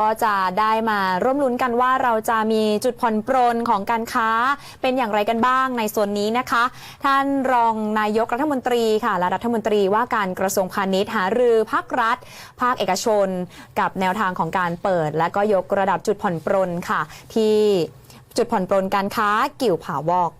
ก็จะได้มาร่วมลุ้นกันว่าเราจะมีจุดผ่อนปรนของการค้าเป็นอย่างไรกันบ้างในส่วนนี้นะคะ ท่านรองนายกรัฐมนตรีค่ะและรัฐมนตรีว่าการกระทรวงพาณิชย์หารือภาครัฐ ภาคเอกชน กับแนวทางของการเปิด และก็ยกระดับจุดผ่อนปรนค่ะ ที่จุดผ่อนปรนการค้ากิ่วผาวอก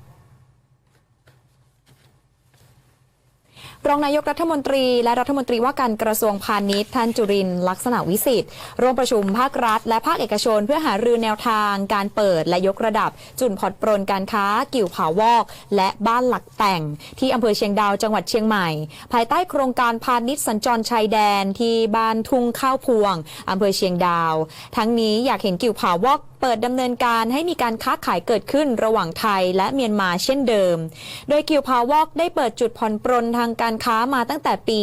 รองนายกรัฐมนตรีและรัฐมนตรีว่าการกระทรวงพาณิชย์ท่านจุรินลักษณะวิสิทธิ์ร่วมประชุมภาครัฐ และภาคเอกชน เพื่อหารือแนวทาง การเปิดและยกระดับ จุดผ่อนปรนการค้า กิ่วผาวอก และบ้านหลักแต่ง ที่อำเภอเชียงดาวจังหวัดเชียงใหม่ ภายใต้โครงการพาณิชย์สัญจรชายแดนที่บ้านทุ่งข้าวพวงอำเภอเชียงดาว ทั้งนี้อยากเห็นกิ่วผาวอก เปิดดำเนินการให้มีการค้าขายเกิดขึ้นระหว่างไทยและเมียนมาเช่นเดิม โดยกิวพาวอกได้เปิดจุดผ่อนปรนทางการค้ามาตั้งแต่ปี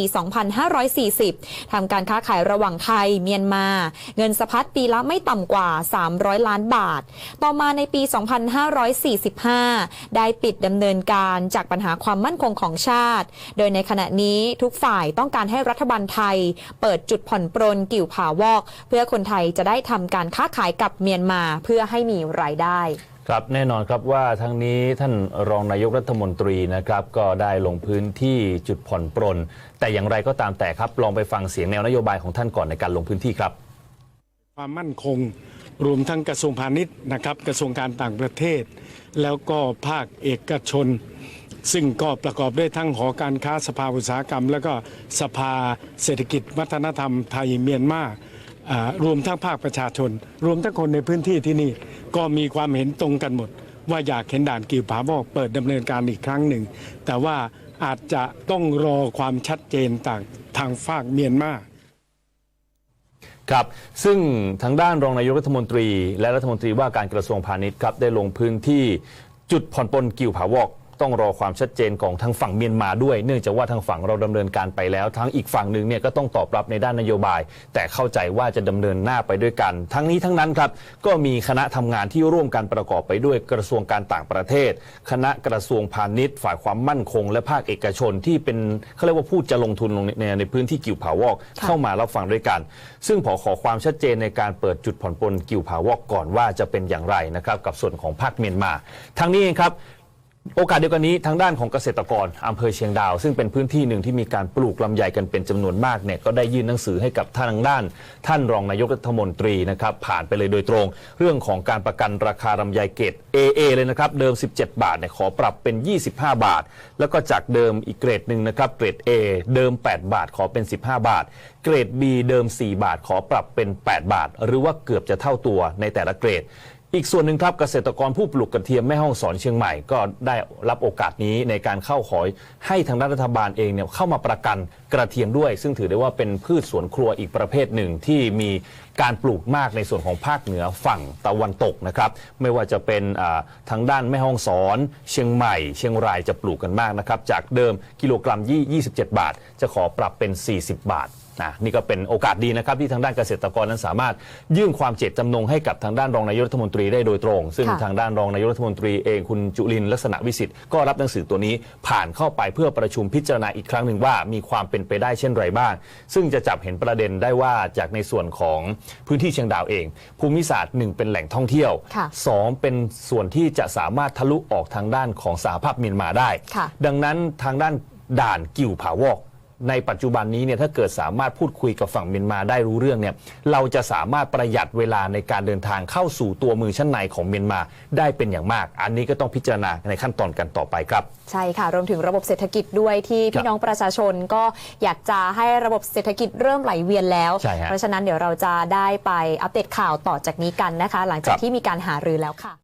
2540 ทำการค้าขายระหว่างไทยเมียนมา เงินสะพัดปีละไม่ต่ำกว่า 300 ล้านบาท ต่อมาในปี 2545 ได้ปิดดำเนินการจากปัญหาความมั่นคงของชาติ โดยในขณะนี้ทุกฝ่ายต้องการให้รัฐบาลไทย เปิดจุดผ่อนปรนกิ่วผาวอก เพื่อคนไทยจะได้ทำการค้าขายกับเมียนมาเพื่อให้มีรายได้ ครับแน่นอนครับว่าทั้งนี้ท่านรองนายกรัฐมนตรีนะครับก็ได้ลงพื้นที่จุดผ่อนปรน แต่อย่างไรก็ตามแต่ครับลองไปฟังเสียงแนวนโยบายของท่านก่อนในการลงพื้นที่ครับ ความมั่นคงรวมทั้งกระทรวงพาณิชย์นะครับกระทรวงการต่างประเทศ แล้วก็ภาคเอกชน ซึ่งก็ประกอบด้วยทั้งหอการค้าสภาอุตสาหกรรม แล้วก็สภาเศรษฐกิจวัฒนธรรมไทยเมียนมาอ่า รวมทั้งภาคประชาชน รวมทั้งคนในพื้นที่ที่นี่ ก็มีความเห็นตรงกันหมด ว่าอยากเห็นด่านกิวผาบอกเปิดดำเนินการอีกครั้งหนึ่ง แต่ว่าอาจจะต้องรอความชัดเจนต่างทางฝากเมียนมาครับ ซึ่งทางด้านรองนายกรัฐมนตรี และรัฐมนตรีว่าการกระทรวงพาณิชย์ครับได้ลงพื้นที่จุดผ่อนปลนกิวผาวอก ต้องรอความชัดเจนของทางฝั่งเมียนมาด้วย เนื่องจากว่าทางฝั่งเราดำเนินการไปแล้ว ทั้งอีกฝั่งหนึ่งเนี่ยก็ต้องตอบรับในด้านนโยบาย แต่เข้าใจว่าจะดำเนินหน้าไปด้วยกัน ทั้งนี้ทั้งนั้นครับก็มีคณะทำงานที่ร่วมกันประกอบไปด้วยกระทรวงการต่างประเทศ คณะกระทรวงพาณิชย์ ฝ่ายความมั่นคง และภาคเอกชนที่เป็นเขาเรียกว่าผู้จะลงทุนลงในในพื้นที่กิวผาวอกค่ะเข้ามารับฟังด้วยกัน ซึ่งขอขอความชัดเจนในการเปิดจุดผ่อนปลนกิวผาวอกก่อนว่าจะเป็นอย่างไรนะครับกับส่วนของภาคเมียนมาทางนี้เองครับ โอกาสเดียวกันนี้ทางด้านของเกษตรกรอำเภอเชียงดาว ซึ่งเป็นพื้นที่หนึ่งที่มีการปลูกลำไยกันเป็นจำนวนมากเนี่ยก็ได้ยื่นหนังสือให้กับทางด้าน ท่านรองนายกรัฐมนตรีนะครับผ่านไปเลยโดยตรง เรื่องของการประกันราคาลำไยเกรด AA เลยนะครับเดิม 17 บาทเนี่ยขอปรับเป็น 25 บาท แล้วก็จากเดิมอีกเกรดหนึ่งนะครับเกรด A เดิม 8 บาทขอเป็น 15 บาท เกรด B เดิม 4 บาทขอปรับเป็น 8 บาท หรือว่าเกือบจะเท่าตัวในแต่ละเกรด อีกส่วนหนึ่งครับเกษตรกรผู้ปลูกกระเทียมแม่ห้องสอนเชียงใหม่ ก็ได้รับโอกาสนี้ในการเข้าขอให้ทางรัฐบาลเองเนี่ยเข้ามาประกันกระเทียมด้วย ซึ่งถือได้ว่าเป็นพืชสวนครัวอีกประเภทหนึ่งที่มีการปลูกมากในส่วนของภาคเหนือฝั่งตะวันตกนะครับไม่ว่าจะเป็นทางด้านแม่ห้องสอน เชียงใหม่ เชียงรายจะปลูกกันมากนะครับจากเดิมกิโลกรัมยี่27 บาท จะขอปรับเป็น 40 บาท นะนี่ก็เป็นโอกาสดีนะครับที่ทางด้านเกษตรกรนั้นสามารถยื่นความเจตจำนงให้กับทางด้านรองนายกรัฐมนตรีได้โดยตรง ซึ่งค่ะ ทางด้านรองนายกรัฐมนตรีเองคุณจุลินทร์ลักษณะวิสิทธิ์ก็รับหนังสือตัวนี้ผ่านเข้าไปเพื่อประชุมพิจารณาอีกครั้งหนึ่งว่ามีความเป็นไปได้เช่นไรบ้าง ซึ่งจะจับเห็นประเด็นได้ว่าจากในส่วนของพื้นที่เชียงดาวเอง ภูมิศาสตร์หนึ่งเป็นแหล่งท่องเที่ยว ค่ะ สองเป็นส่วนที่จะสามารถทะลุออกทางด้านของสหภาพเมียนมาได้ ค่ะดังนั้นทางด้านด่านกิ่วผาวอก ในปัจจุบันนี้เนี่ยถ้าเกิดสามารถพูดคุยกับฝั่งเมียนมาได้รู้เรื่องเนี่ยเราจะสามารถประหยัดเวลาในการเดินทางเข้าสู่ตัวเมืองชั้นในของเมียนมาได้เป็นอย่างมาก อันนี้ก็ต้องพิจารณาในขั้นตอนกันต่อไปครับ ใช่ค่ะรวมถึงระบบเศรษฐกิจด้วยที่ครัพี่บน้องประชาชนก็อยากจะให้ระบบเศรษฐกิจเริ่มไหลเวียนแล้ว ใช่ฮะเพราะฉะนั้นเดี๋ยวเราจะได้ไปอัปเดตข่าวต่อจากนี้กันนะคะ หลังจากครับ ที่มีการหารือแล้วค่ะ